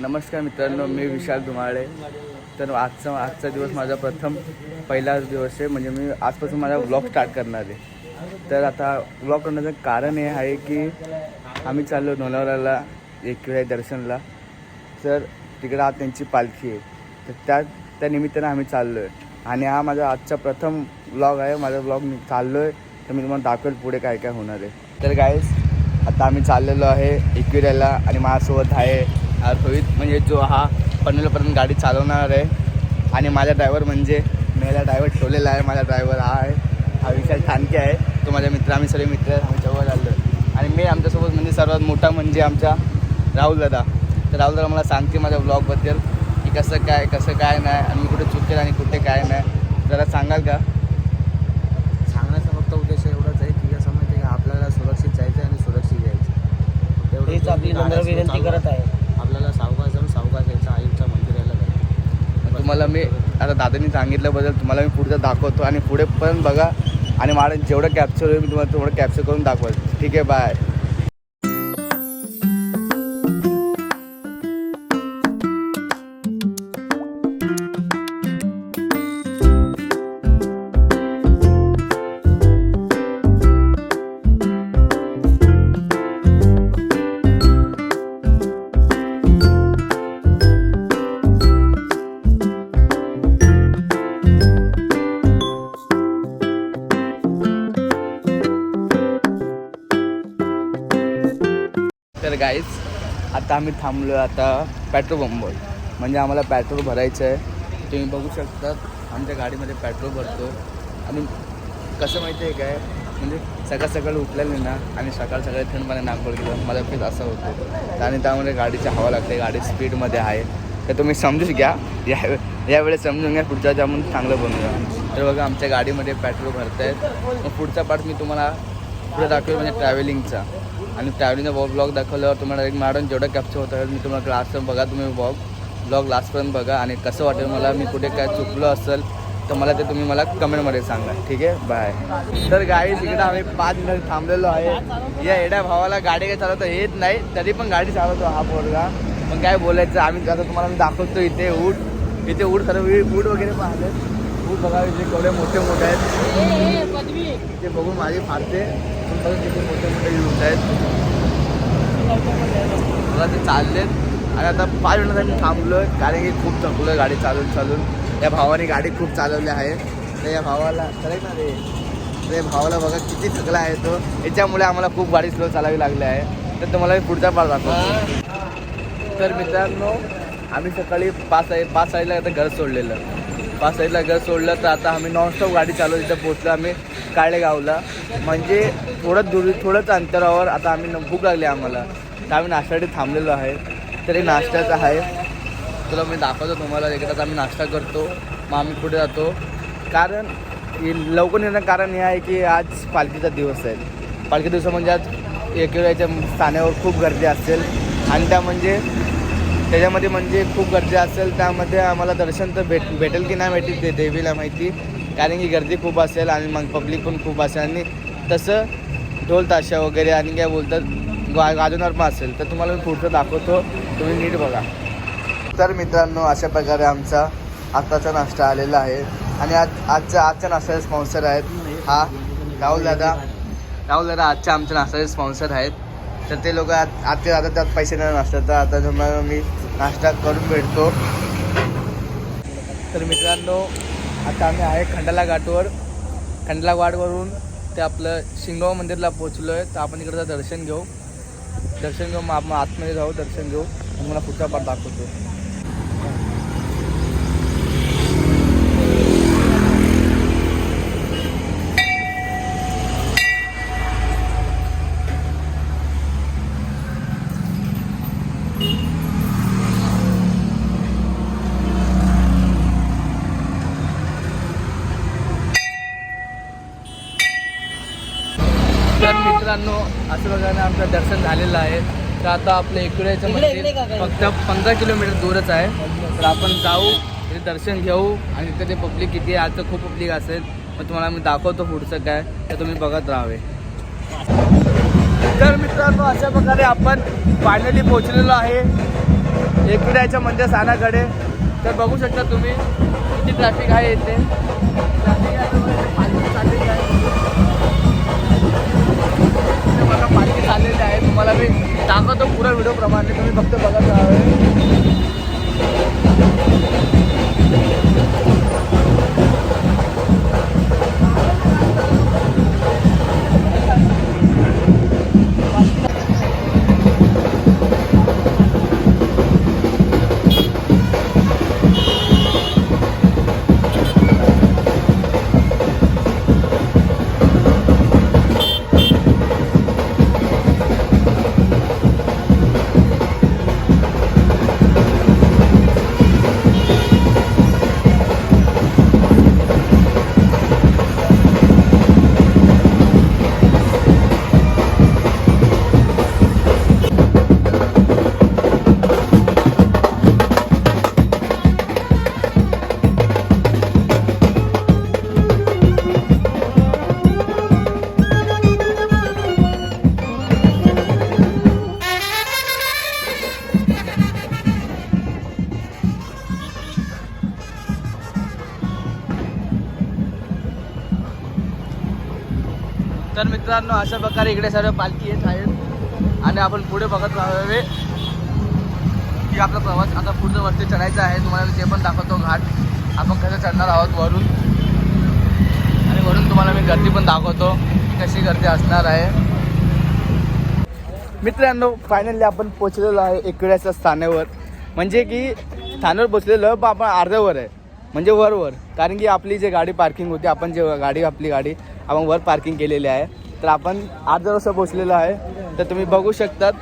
नमस्कार मित्रांनो मी विशाल धुमाळे. तर आजचा आजचा दिवस माझा प्रथम पहिलाच दिवस आहे. म्हणजे मी आजपासून माझा ब्लॉग स्टार्ट करणार आहे. तर आता ब्लॉग करण्याचं कारण हे आहे की आम्ही चाललो लोणावळ्याला एकविरा दर्शनला. तर तिकडे आज त्यांची पालखी आहे. तर त्या त्या निमित्तानं आम्ही चाललो आहे आणि हा माझा आजचा प्रथम ब्लॉग आहे. माझा ब्लॉग मी चाललो आहे तर मी तुम्हाला दाखवेल पुढे काय काय होणार आहे. तर गाईस आता आम्ही चाललेलो आहे एकविऱ्याला आणि माझ्यासोबत आहे रोहित म्हणजे जो हा पनवेलपर्यंत गाडी चालवणार आहे. आणि माझा ड्रायव्हर म्हणजे मेला ड्रायव्हर ठेवलेला आहे. माझा ड्रायव्हर हा आहे. हा विशाल ठाणके आहे. तो माझा मित्र आम्ही सगळे मित्र आहेत आम्ही जवळ आलो आणि मी आमच्यासोबत म्हणजे सर्वात मोठा म्हणजे आमचा राहुल दादा. तर राहुल दादा मला सांगते माझ्या ब्लॉगबद्दल की कसं काय कसं काय नाही आणि मी कुठे चुकेल आणि कुठे काय नाही. जरा सांगाल का? सांगण्याचा फक्त उद्देश एवढाच आहे की असं माहिती का आपल्याला सुरक्षित जायचं आहे आणि सुरक्षित यायचं तेवढं हेच आपली नम्र विनंती. करत आहे. आपल्याला सावकाश जाऊन सावकाश यायचं आईच्या मंदिराला जायचं. तुम्हाला मी आता दादानी सांगितल्याबद्दल तुम्हाला मी पुढचं दाखवतो. आणि पुढे पण बघा. आणि मला जेवढं कॅप्चर होईल मी तुम्हाला तेवढं कॅप्चर करून दाखवल ठीक आहे बाय तर गाईज आता आम्ही थांबलो आता पेट्रोल पंपवर म्हणजे आम्हाला पेट्रोल भरायचं आहे. तुम्ही बघू शकतात आमच्या गाडीमध्ये पेट्रोल भरतो. आणि कसं माहिती आहे काय? म्हणजे सकाळ सकाळी उठलेलं ना आणि सकाळ सकाळी थंड पाणी नाक गेलं मला फील असं होतं. आणि त्यामुळे गाडीची हवा लागते गाडी स्पीडमध्ये आहे. तर तुम्ही समजून घ्या या यावेळेस समजून घ्या पुढच्या जामून चांगलं बनवूया तर बघा आमच्या गाडीमध्ये पेट्रोल भरत आहेत मग पुढचा पार्ट मी तुम्हाला पुढे दाखवेल म्हणजे ट्रॅव्हलिंगचा आणि ट्रॅव्हलिंगचा ब्लॉग दाखवल्यावर तुम्हाला एक मॅडम जेवढं कॅप्चर होतं मी तुम्हाला लास्ट बघा तुम्ही ब्लॉग ब्लॉग लास्टपर्यंत बघा. आणि कसं वाटेल मला मी कुठे काय चुकलो असेल तर मला ते तुम्ही मला कमेंटमध्ये सांगा. ठीक आहे? बाय तर गाडी तिकडे आम्ही पाच मिनिट थांबलेलो आहे. या एड्या भावाला गाडी काय चालवता येत नाही तरी पण गाडी चालवतो हा पोरगा. पण काय बोलायचं आम्ही आता तुम्हाला मी दाखवतो इथे ऊट इथे ऊट सर्व ऊट वगैरे पाहिलं ऊट बघा इथे केवढे मोठे मोठे आहेत. ते बघून माझी फारते बघा किती मोठे मोठे यूज आहेत. बघा ते चाललेत. आणि आता पाच मिनिटात मी थांबलो आहे कारण की खूप थकलो आहे गाडी चालून चालून. या भावाने गाडी खूप चालवली आहे. तर या भावाला करेक्ट ना रे. तर या भावाला बघा किती थकला आहे तो. याच्यामुळे आम्हाला खूप गाडी स्लो चालावी लागली आहे. तर तुम्हाला मी पुढचा पार दाखवतो. तर मित्रांनो आम्ही सकाळी पाच पाच साईडला आता घर सोडलेलं. पाच साईडला घर सोडलं तर आता आम्ही नॉनस्टॉप गाडी चालवली तिथं पोचलो आम्ही काळेगावला. म्हणजे थोडं दूर थोडंच अंतरावर आता आम्ही भूक लागली आम्हाला. तर आम्ही नाश्त्यासाठी थांबलेलो आहे. तर हे नाश्त्याचं आहे. तुला मी दाखवतो तुम्हाला. एकदाच आम्ही नाश्ता करतो. मग आम्ही पुढे जातो. कारण लवकर येणं कारण हे आहे की आज पालखीचा दिवस आहे. पालखी दिवस म्हणजे आज एकविराच्या स्थानावर खूप गर्दी असेल. आणि त्या म्हणजे त्याच्यामध्ये म्हणजे खूप गर्दी असेल त्यामध्ये आम्हाला दर्शन तर भेट भेटेल की नाही भेटेल ते देवीला माहिती. कारण की गर्दी खूप असेल आणि मग पब्लिक पण खूप असेल. आणि तसं ढोल ताशा वगैरे आणि काय बोलतात गा गाजवणार पण असेल. तर तुम्हाला मी पुढचं दाखवतो. तुम्ही नीट बघा. तर मित्रांनो अशा प्रकारे आमचा आत्ताचा नाश्ता आलेला आहे. आणि आज आजचा आजच्या नाश्त्याचे स्पॉन्सर आहेत हा राहुल दादा. राहुल दादा आजच्या आमच्या नाश्त्याचे स्पॉन्सर आहेत. तर ते लोक आता आता त्यात पैसे नाही नाश्ता. तर आता तुम्हाला मी नाश्ता करून भेटतो. तर मित्रांनो आता आम्ही आहे खंडाला घाटवर. खंडाला घाटवरून ते आपलं शिंगाव मंदिरला पोचलो आहे तर आपण इकडचं दर्शन घेऊ. दर्शन घेऊ मग आपण आतमध्ये जाऊ दर्शन घेऊ. मला पुढचा पाठ दाखवतो तर मित्रांनो असं बघायला आमचं दर्शन झालेलं आहे. तर आता आपलं एकविराचं इकडे- इकडे का मंदिर? फक्त पंधरा किलोमीटर दूरच आहे. तर आपण जाऊ तिथे दर्शन घेऊ. आणि तिथे ते पब्लिक किती आहे आज तर खूप पब्लिक असेल. मग तुम्हाला मी दाखवतो पुढचं काय तर तुम्ही बघत राहावे. तर मित्रांनो अशा प्रकारे आपण फायनली पोचलेलो आहे. एकविरायच्या मंदिर स्थानाकडे तर बघू शकता तुम्ही किती ट्रॅफिक आहे इथे. झालेले आहे. तुम्हाला मी दाखवतो पुरा व्हिडिओ प्रमाणे. तुम्ही फक्त बघत राहावे मित्रांनो अशा प्रकारे इकडे सर्व पालखी येत आहेत. आणि आपण पुढे बघत राहावे की आपला प्रवास आता पुढचं वरती चढायचा आहे. तुम्हाला जे ते पण दाखवतो घाट. आपण कसं चढणार आहोत वरून. आणि वरून तुम्हाला मी गर्दी पण दाखवतो की कशी गर्दी असणार आहे. मित्रांनो फायनली आपण पोचलेलो आहे एकड्याच्या स्थानावर. म्हणजे की स्थानावर पोचलेलो पण आपण अर्ध्यावर आहे. म्हणजे वरवर. कारण की आपली जे गाडी पार्किंग होती आपण जे गाडी आपली गाडी आपण वर पार्किंग केलेली आहे. तर आपण अर्ध्या वाजता पोचलेलो आहे. तर तुम्ही बघू शकतात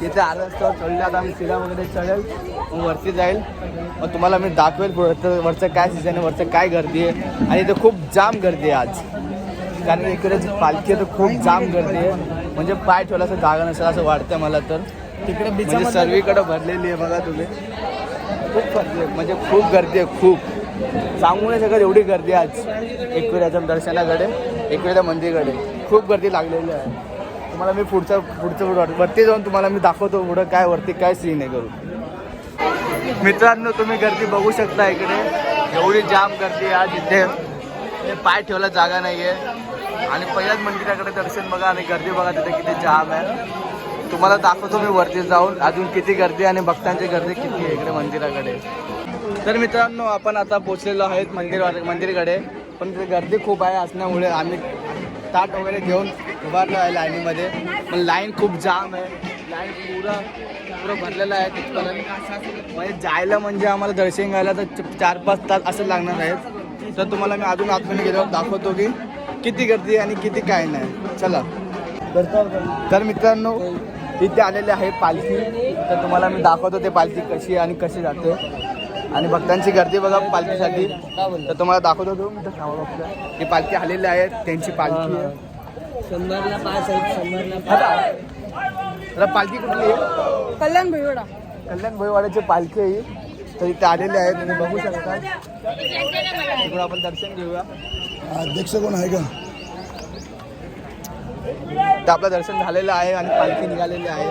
तिथे अर्ध्या वाजता चढले आता आम्ही शिरा वगैरे चढेल. मग वरती जाईल. मग तुम्हाला मी दाखवेल वरचं वरचं काय सीझन आहे वरचं काय गर्दी आहे. आणि इथे खूप जाम गर्दी आहे आज. कारण इकडे पालखी तर खूप जाम गर्दी आहे. म्हणजे पाय ठेवला असं जागा नसेल असं वाटतं मला तर. तिकडे म्हणजे सर्वीकडे भरलेली आहे बघा तुम्ही. खूप गर्दी आहे. म्हणजे खूप गर्दी आहे खूप. सांगू नाही शकत एवढी गर्दी आहे आज. एकविराच्या दर्शनाकडे एकविराच्या मंदिरकडे. खूप गर्दी लागलेली आहे. तुम्हाला मी पुढचं पुढचं वरती जाऊन तुम्हाला मी दाखवतो पुढं काय वरती काय सीन आहे करू मित्रांनो तुम्ही गर्दी बघू शकता इकडे. एवढी जाम गर्दी आहे आज इथे. हे पाय ठेवायला जागा नाही आहे आणि पहिल्याच मंदिराकडे दर्शन बघा आणि गर्दी बघा तिथे किती जाम आहे. तुम्हाला दाखवतो मी वरती जाऊन अजून किती गर्दी आणि भक्तांची गर्दी किती आहे इकडे मंदिराकडे. तर मित्रांनो आपण आता पोचलेलो आहेत मंदिर मंदिरकडे. पण तिथे गर्दी खूप आहे असल्यामुळे आम्ही ताट वगैरे घेऊन उभारलं आहे लाईनीमध्ये. पण लाईन खूप जाम आहे. लाईन पुरं पुरं भरलेलं आहे तिथपर्यंत. म्हणजे जायला म्हणजे आम्हाला दर्शन घ्यायला तर चार पाच तास असं लागणार आहेत. तर तुम्हाला मी अजून आतमध्ये गेल्यावर दाखवतो की किती गर्दी आणि किती काय नाही. चला. तर मित्रांनो इथे आलेले आहे पालखी. तर तुम्हाला मी दाखवतो ते पालखी कशी आहे आणि कशी जाते. आणि भक्तांची गर्दी बघा पालखीसाठी. तर तुम्हाला दाखवतो तो. मी. ही पालखी आलेली आहे. त्यांची पालखी आहे. शंभरला पाच आहेत शंभरला पालखी कुठली आहे? कल्याण भैवडा. कल्याण भोईवाड्याची पालखी आहे ही. तर इथे आलेली आहे. तुम्ही बघू शकता. तिकडून आपण दर्शन घेऊया. अध्यक्ष कोण आहे का? तर आपलं दर्शन झालेलं आहे आणि पालखी निघालेली आहे.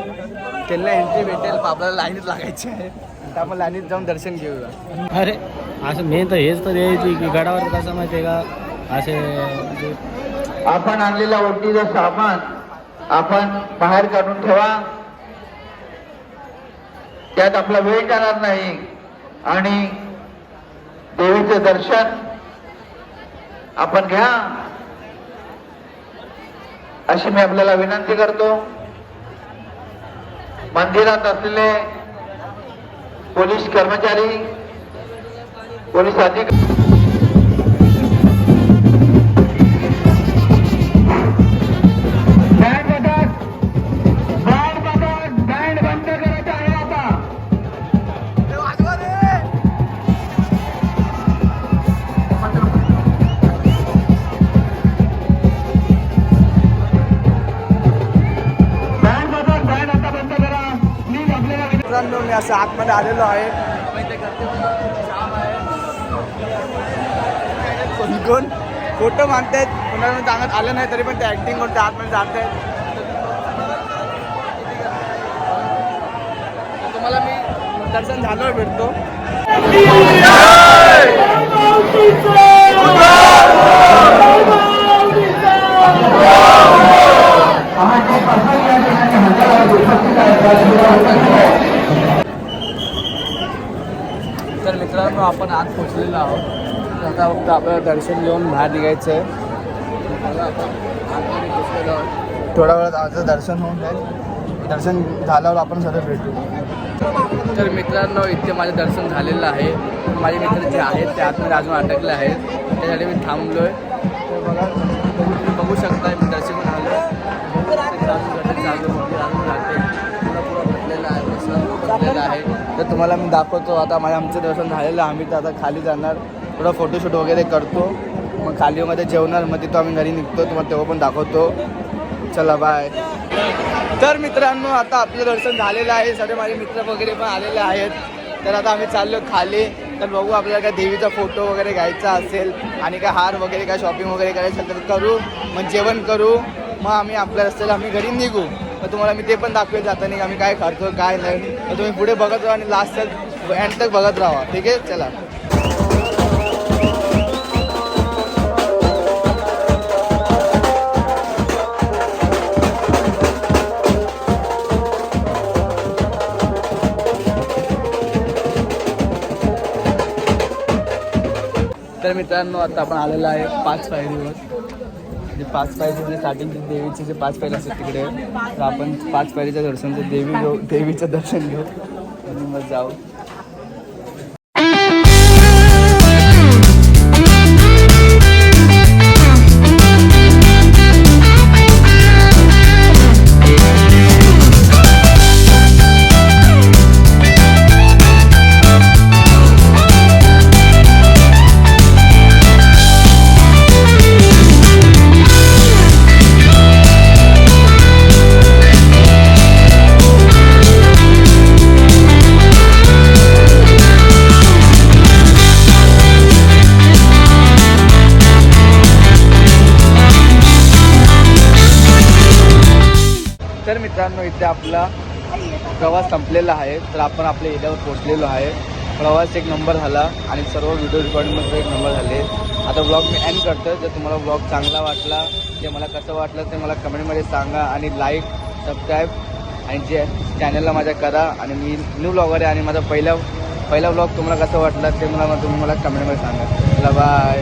त्यांना एंट्री भेटेल. आपल्याला लाईनीत लागायची आहे. तर आपण लाईनीत जाऊन दर्शन घेऊया. अरे असं मेन तर हेच तर यायची की गडावर कसं माहिती आहे का? असे आपण आणलेला ओटीचं सामान आपण बाहेर काढून ठेवा. त्यात आपला वेळ जाणार नाही. आणि देवीचं दर्शन आपण घ्या. अशी मी आपल्याला विनंती करतो. मंदिरात असलेले पोलीस कर्मचारी पोलीस अधिकारी मित्रांनो मी असं आतमध्ये आलेलो आहे. आहे. कोण कोण फोटो मागतायत कोणाला सांगत आलं नाही तरी पण ते ऍक्टिंग करते आतमध्ये जात आहेत तुम्हाला मी दर्शन झाल्यावर भेटतो तर मित्रांनो आपण आत पोचलेलो आहोत तर आता फक्त आपल्याला दर्शन घेऊन बाहेर निघायचं आहे. थोड्या वेळात आजचं दर्शन होऊन जाईल. दर्शन झाल्यावर आपण सगळं भेटू. तर मित्रांनो इथे माझं दर्शन झालेलं आहे. माझे मित्र जे आहेत ते आतमध्ये अजून अटकले आहेत. त्यासाठी मी थांबलो आहे तर बघा शकता मी दर्शन भरलेलं आहे तर तुम्हाला मी दाखवतो आता माझं आमचं दर्शन झालेलं आम्ही तर आता खाली जाणार. थोडं फोटोशूट वगैरे करतो. मग खालीमध्ये जेवणार मग तिथं आम्ही घरी निघतो तुम्हाला तेव्हा पण दाखवतो. चला बाय तर मित्रांनो आता आपलं दर्शन झालेलं आहे. सगळे माझे मित्र वगैरे पण आलेले आहेत. तर आता आम्ही चाललो खाली. तर बघू आपल्याला काय देवीचा फोटो वगैरे घ्यायचा असेल आणि काय हार वगैरे काय शॉपिंग वगैरे करायचं असेल तर करू. मग जेवण करू. मग आम्ही आपल्या रस्त्याला आम्ही घरी निघू. मग तुम्हाला मी ते पण दाखवेल जाताना नाही आम्ही काय करतो काय नाही. तर तुम्ही पुढे बघत राहा आणि लास्ट तक एंड तक बघत राहा. ठीक आहे? चला. तर मित्रांनो आता आपण आलेलो आहे पाच पायरीवर म्हणजे पाच पायरीचे स्टार्टिंगची देवीचे जे पाच पायरी असतात तिकडे. तर आपण पाच पायरीच्या दर्शनचं देवी घेऊ देवीचं दर्शन घेऊ. आणि मग जाऊ. संपलेला आहे तर आपण आपल्या एरियावर पोहोचलेलो आहे. प्रवास एक नंबर झाला आणि सर्व व्हिडिओ रिकॉर्डिंगमध्ये एक नंबर झाले. आता ब्लॉग मी एंड करतो जर तुम्हाला ब्लॉग चांगला वाटला ते मला कसं वाटलं ते मला कमेंटमध्ये सांगा आणि लाईक सबस्क्राईब आणि जे चॅनलला माझ्या करा आणि मी न्यू ब्लॉगर आहे आणि माझा पहिला पहिला ब्लॉग तुम्हाला कसं वाटलं ते मला तुम्ही मला कमेंटमध्ये सांगा. चला बाय